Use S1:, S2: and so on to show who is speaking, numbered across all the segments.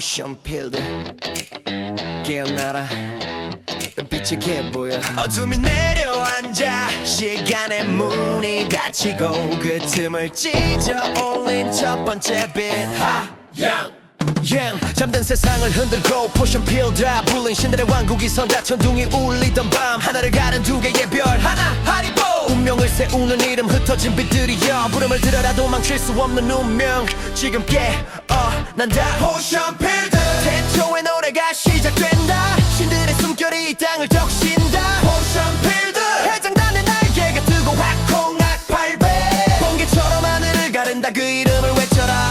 S1: 포션 필드 깨어나라. 빛이 보여. 어둠이 내려앉아 시간의 문이 닫히고 그 틈을 찢어 올린 첫 번째 빛. 하양 양. 잠든 세상을 흔들고 포션 필드라 불린 신들의 왕국이 선다. 천둥이 울리던 밤 하나를 가른 두 개의 별. 하나 하리보. 운명을 세우는 이름 흩어진 빛들이여. 부름을 들어라 도망칠 수 없는 운명. 지금 깨어 난다. 포션 필드. 태초의 노래가 시작된다. 신들의 숨결이 이 땅을 적신다. 포션 필드. 해장단의 날개가 뜨고 확콩악 발배. 번개처럼 하늘을 가른다. 그 이름을 외쳐라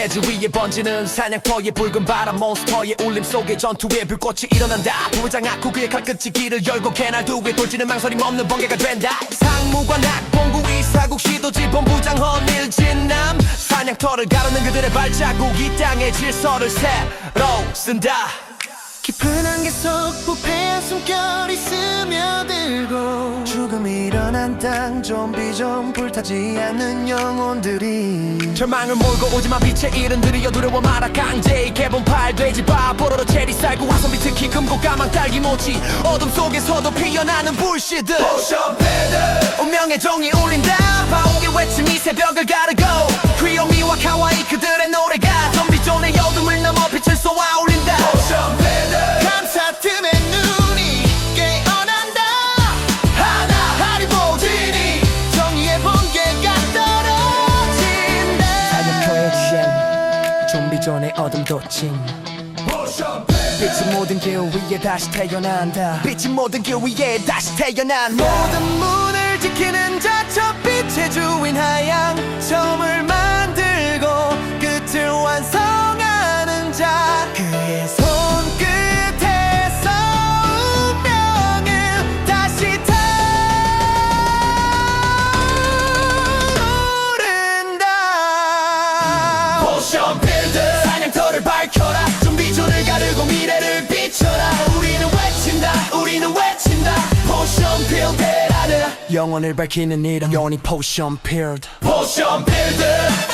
S1: 대지 위에 번지는 사냥터의 붉은 바람 몬스터의 울림 속에 전투의 불꽃이 일어난다. 부장 악후 그의 칼끝이 길을 열고 개날 두개 돌지는 망설임 없는 번개가 된다. 상무관 악본구 이사국 시도지 본부장 헌일진남. 사냥터를 가르는 그들의 발자국 이 땅의 질서를 새로 쓴다.
S2: 깊은 안개 속 부패한 숨결이
S1: 죽음이 일어난 땅 좀비 좀 불타지 않는 영혼들이. 절망을 몰고 오지만 빛의 이른들이여 두려워 마라 강제의 개봉팔 돼지 바보로로 체리 쌀고 와선비 특히 금고 가망 딸기 모치 어둠 속에서도 피어나는 불씨들. 운명의 종이 울린다. 바오의 외침이 새벽을 가르고 잼 좀비존의 어둠 도침 빛이 모든 길 위에 다시 태어난다. 빛이 모든 길 위에 다시 태어난. 모든 문을 지키는 자저 빛의 주인 하양 점을 만들고 끝을 완성하는 자. 그의 손끝에서 운명을 다시 타오른다 필드라는 영혼을 밝히는 이름 영원히 포션 필드 포션 필드 포션 필드